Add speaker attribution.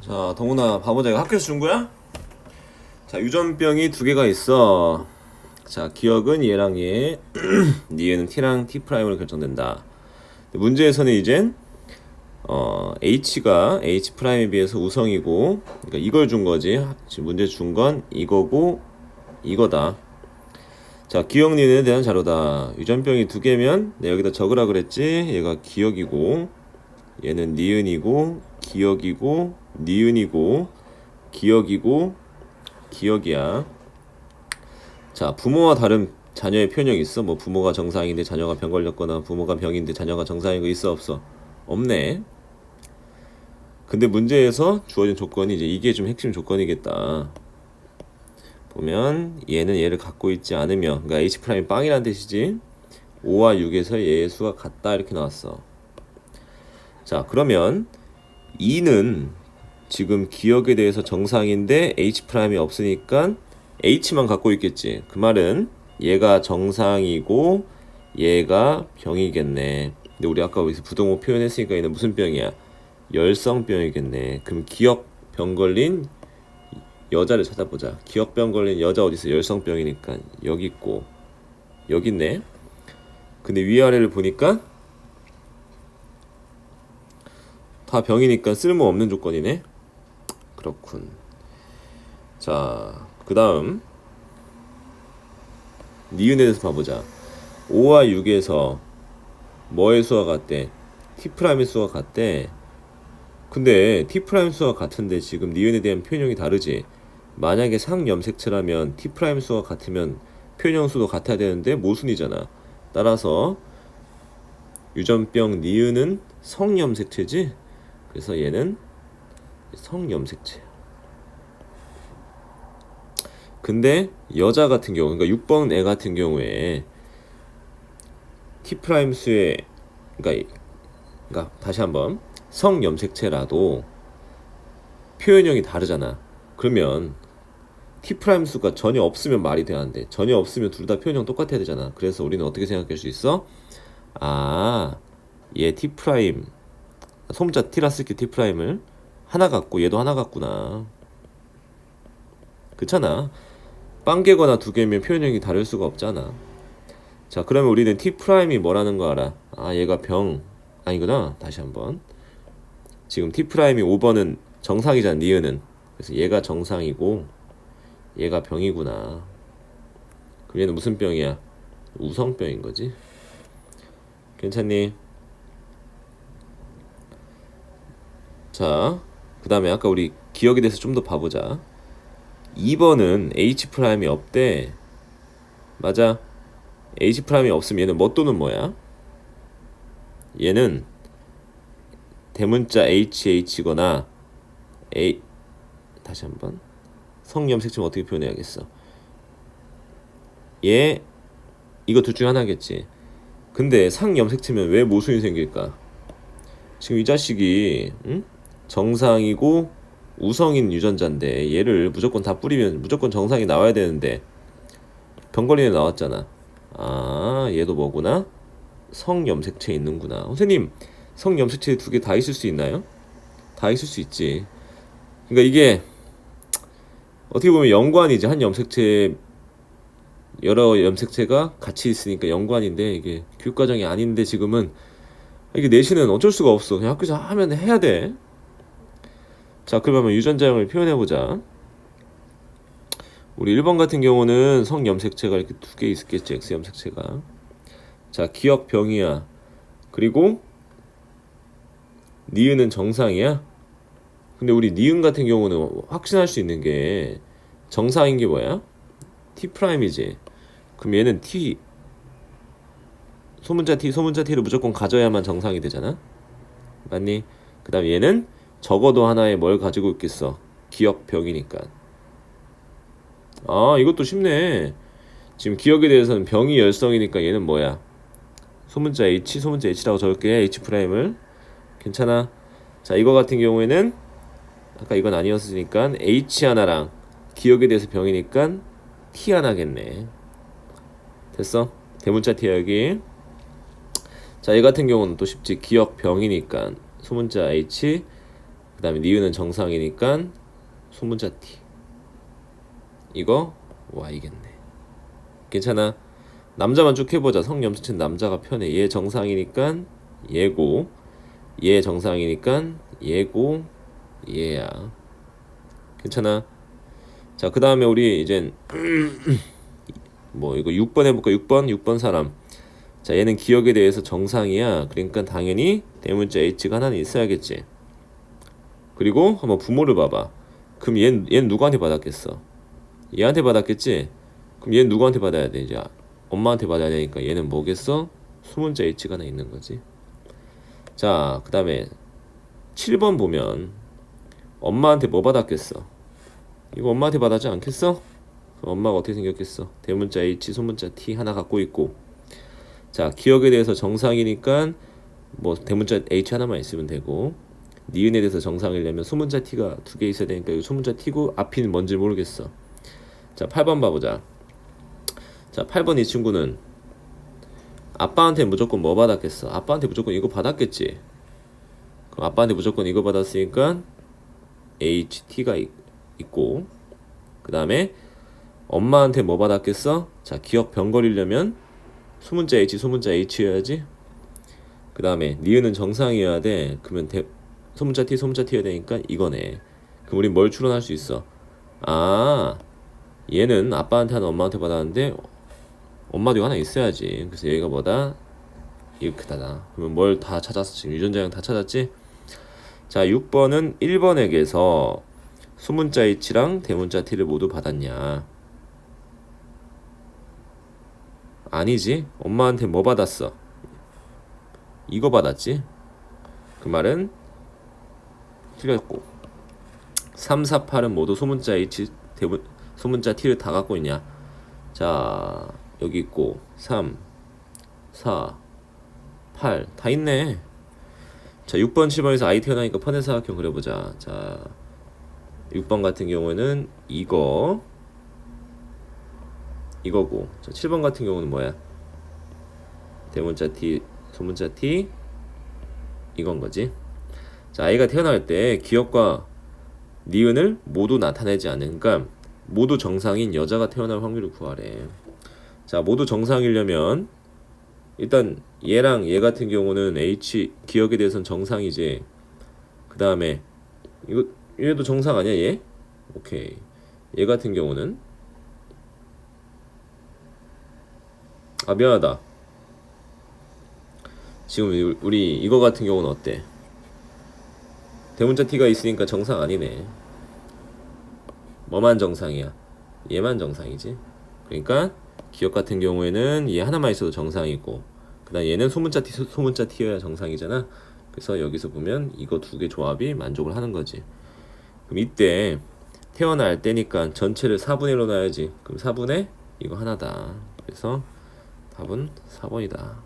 Speaker 1: 자, 동훈아, 바보자, 이거 학교에서 준 거야? 자, 유전병이 두 개가 있어. 자, 기억은 얘랑 얘, 니에는 t랑 t 프라임으로 결정된다. 문제에서는 이젠 어, h가 h 프라임에 비해서 우성이고, 그러니까 이걸 준 거지. 지금 문제 준 건 이거고 이거다. 자, 기억 니은에 대한 자료다. 유전병이 두 개면 내가 여기다 적으라 그랬지. 얘가 기억이고, 얘는 니은이고, 기억이고, 니은이고, 기억이고, 기억이야. 자, 부모와 다른 자녀의 표현이 있어? 뭐 부모가 정상인데 자녀가 병 걸렸거나 부모가 병인데 자녀가 정상인 거 있어 없어? 없네. 근데 문제에서 주어진 조건이 이제 이게 좀 핵심 조건이겠다. 보면 얘는 얘를 갖고 있지 않으며 그러니까 h 프라임 빵이라는 뜻이지 5와 6에서 얘의 수가 같다 이렇게 나왔어 자 그러면 2는 지금 기억에 대해서 정상인데 h 프라임이 없으니까 h만 갖고 있겠지 그 말은 얘가 정상이고 얘가 병이겠네 근데 우리 아까 여기서 부동호 표현했으니까 얘는 무슨 병이야 열성병이겠네 그럼 기억 병 걸린 여자를 찾아보자. 기억병 걸린 여자 어디 있어? 열성병이니까 여기 있고 여기 있네. 근데 위아래를 보니까 다 병이니까 쓸모 없는 조건이네. 그렇군. 자, 그 다음 니은에 대해서 봐보자. 5와 6에서 뭐의 수가 같대? t 프라임의 수가 같대. 근데 t 수가 같은데 지금 니은에 대한 표현형이 다르지. 만약에 상염색체라면 t 수가 같으면 표현형 수도 같아야 되는데 모순이잖아. 따라서 유전병 니은은 성염색체지. 그래서 얘는 성염색체. 근데 여자 같은 경우, 그러니까 6번 애 같은 경우에 t 프라임 수의 그러니까 그러니까 다시 한번 성염색체라도 표현형이 다르잖아. 그러면 t 프라임 수가 전혀 없으면 말이 돼야하는데 전혀 없으면 둘 다 표현형 똑같아야 되잖아. 그래서 우리는 어떻게 생각할 수 있어? 아, 얘 t 프라임 소문자 t라 쓸게 t 프라임을 하나 갖고 얘도 하나 갖구나. 그렇잖아. 빵 개거나 두 개면 표현형이 다를 수가 없잖아. 자, 그러면 우리는 t 프라임이 뭐라는 거 알아? 아, 얘가 병 아니구나. 다시 한번. 지금 t 프라임이 5번은 정상이잖아. 니은은. 그래서 얘가 정상이고 얘가 병이구나. 그럼 얘는 무슨 병이야? 우성병인 거지. 괜찮니? 자, 그 다음에 아까 우리 기억에 대해서 좀 더 봐보자. 2번은 H 프라임이 없대. 맞아. H 프라임이 없으면 얘는 뭐 또는 뭐야? 얘는 대문자 HH거나 A 다시 한번 성염색체 어떻게 표현해야겠어? 얘 이거 둘 중에 하나겠지. 근데 상염색체면 왜 모순이 생길까? 지금 이 자식이 응? 정상이고 우성인 유전자인데 얘를 무조건 다 뿌리면 무조건 정상이 나와야 되는데 병걸리에 나왔잖아. 아 얘도 뭐구나? 성염색체 있는구나. 선생님 성염색체 두 개 다 있을 수 있나요? 다 있을 수 있지. 그러니까 이게 어떻게 보면 연관이지 한 염색체 여러 염색체가 같이 있으니까 연관인데 이게 교육 과정이 아닌데 지금은 이게 내신은 어쩔 수가 없어 그냥 학교에서 하면 해야 돼. 자 그러면 유전자형을 표현해 보자. 우리 1번 같은 경우는 성염색체가 이렇게 두 개 있겠지 X 염색체가. 자 기억 병이야. 그리고 니은은 정상이야. 근데 우리 니은 같은 경우는 확신할 수 있는 게 정상인 게 뭐야? t 프라임이지. 그럼 얘는 t 소문자 t 소문자 t를 무조건 가져야만 정상이 되잖아. 맞니? 그다음 얘는 적어도 하나의 뭘 가지고 있겠어? 기억병이니까. 아 이것도 쉽네. 지금 기억에 대해서는 병이 열성이니까 얘는 뭐야? 소문자 h 소문자 h라고 적을게 h 프라임을 괜찮아. 자 이거 같은 경우에는 아까 이건 아니었으니까 H 하나랑 기억에 대해서 병이니까 T 하나겠네. 됐어? 대문자 T야 여기. 자, 이 같은 경우는 또 쉽지. 기억 병이니까 소문자 H 그 다음에 니은은 정상이니까 소문자 T. 이거 Y겠네. 괜찮아. 남자만 쭉 해보자. 성염수친 남자가 편해. 얘 정상이니까 얘고 얘 정상이니까 얘고 얘야. 괜찮아. 자 그 다음에 우리 이젠 뭐 이거 6번 해볼까? 6번? 6번 사람. 자 얘는 기억에 대해서 정상이야. 그러니까 당연히 대문자 H가 하나는 있어야겠지 그리고 한번 부모를 봐봐. 그럼 얘는, 얘는 누구한테 받았겠어? 얘한테 받았겠지? 그럼 얘는 누구한테 받아야 돼 이제? 엄마한테 받아야 되니까 얘는 뭐겠어? 수문자 H가 하나 있는 거지. 자 그 다음에 7번 보면 엄마한테 뭐 받았겠어? 이거 엄마한테 받았지 않겠어? 엄마가 어떻게 생겼겠어? 대문자 H, 소문자 T 하나 갖고 있고. 자 기억에 대해서 정상이니까 뭐 대문자 H 하나만 있으면 되고 니은에 대해서 정상이려면 소문자 T가 두 개 있어야 되니까 이거 소문자 T고 앞이 뭔지 모르겠어. 자 8번 봐보자. 자 8번 이 친구는 아빠한테 무조건 뭐 받았겠어? 아빠한테 무조건 이거 받았겠지. 그럼 아빠한테 무조건 이거 받았으니까 HT가 있, 있고 그 다음에 엄마한테 뭐 받았겠어? 자 기억 병거리려면 소문자 H 소문자 H여야지. 그 다음에 니은은 정상이어야 돼. 그러면 대, 소문자 T 소문자 T여야 되니까 이거네. 그럼 우리 뭘 추론할 수 있어? 아 얘는 아빠한테 하나 엄마한테 받았는데 엄마도 이거 하나 있어야지. 그래서 얘가 뭐다? 이렇게 다다. 그러면 뭘 다 찾았어? 지금 유전자형 다 찾았지? 자 6번은 1번에게서 소문자 H랑 대문자 T를 모두 받았냐? 아니지. 엄마한테 뭐 받았어? 이거 받았지? 그 말은 틀렸고 3, 4, 8은 모두 소문자 H 대문 소문자 T를 다 갖고 있냐? 자 여기 있고 3 4 8 다 있네. 자 6번 7번에서 i 태어나니까 편의사각형 그려보자. 자 6번 같은 경우에는 이거 이거고. 자 7번 같은 경우는 뭐야? 대문자 T 소문자 T 이건 거지 자 아이가 태어날 때 기억과 니은을 모두 나타내지 않으니까 모두 정상인 여자가 태어날 확률을 구하래. 자 모두 정상이려면 일단 얘랑 얘 같은 경우는 H 기억에 대해서는 정상이지. 그 다음에 이거 얘도 정상 아니야 얘? 오케이. 얘 같은 경우는? 아 미안하다. 지금 우리 이거 같은 경우는 어때? 대문자 T가 있으니까 정상 아니네. 뭐만 정상이야? 얘만 정상이지. 그러니까 기억 같은 경우에는 얘 하나만 있어도 정상이고 그다음 얘는 소문자 T 소- 소문자 T여야 정상이잖아. 그래서 여기서 보면 이거 두 개 조합이 만족을 하는 거지. 그럼 이때 태어날 때니까 전체를 4분의 1로 놔야지. 그럼 4분의 이거 하나다. 그래서 답은 4번이다